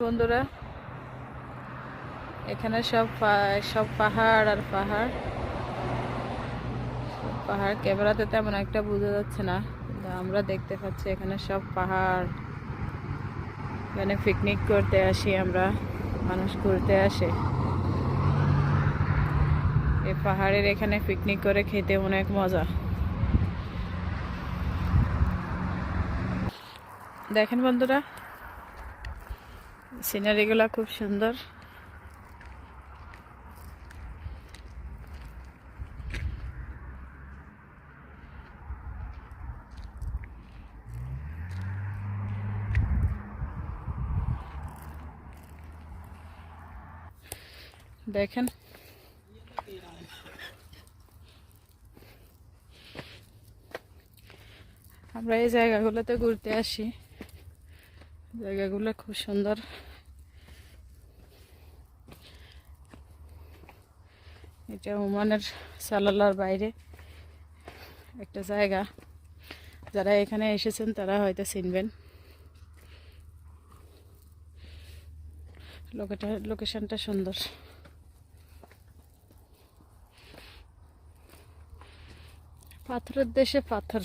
বন্ধুরা, এখানে সব সব পাহাড় আর পাহাড়। পাহাড় ক্যামেরাতে তেমন একটা বোঝা যাচ্ছে না আমরা দেখতে পাচ্ছি এখানে সব পাহাড়। এখানে পিকনিক করতে আসি আমরা, মানুষ ঘুরতে আসে। এই পাহাড়ের এখানে পিকনিক করে খেতে অনেক মজা। দেখেন বন্ধুরা সিনারিগুলো খুব সুন্দর। দেখেন। আমরা এই জায়গাগুলোতে ঘুরতে আসি। জায়গাগুলো খুব সুন্দর। এটা ওমানের সালালার বাইরে একটা জায়গা। যারা এখানে এসেছেন, তারা হয়তো চিনবেন। লোকেশনটা সুন্দর। পাথরের দেশে পাথর।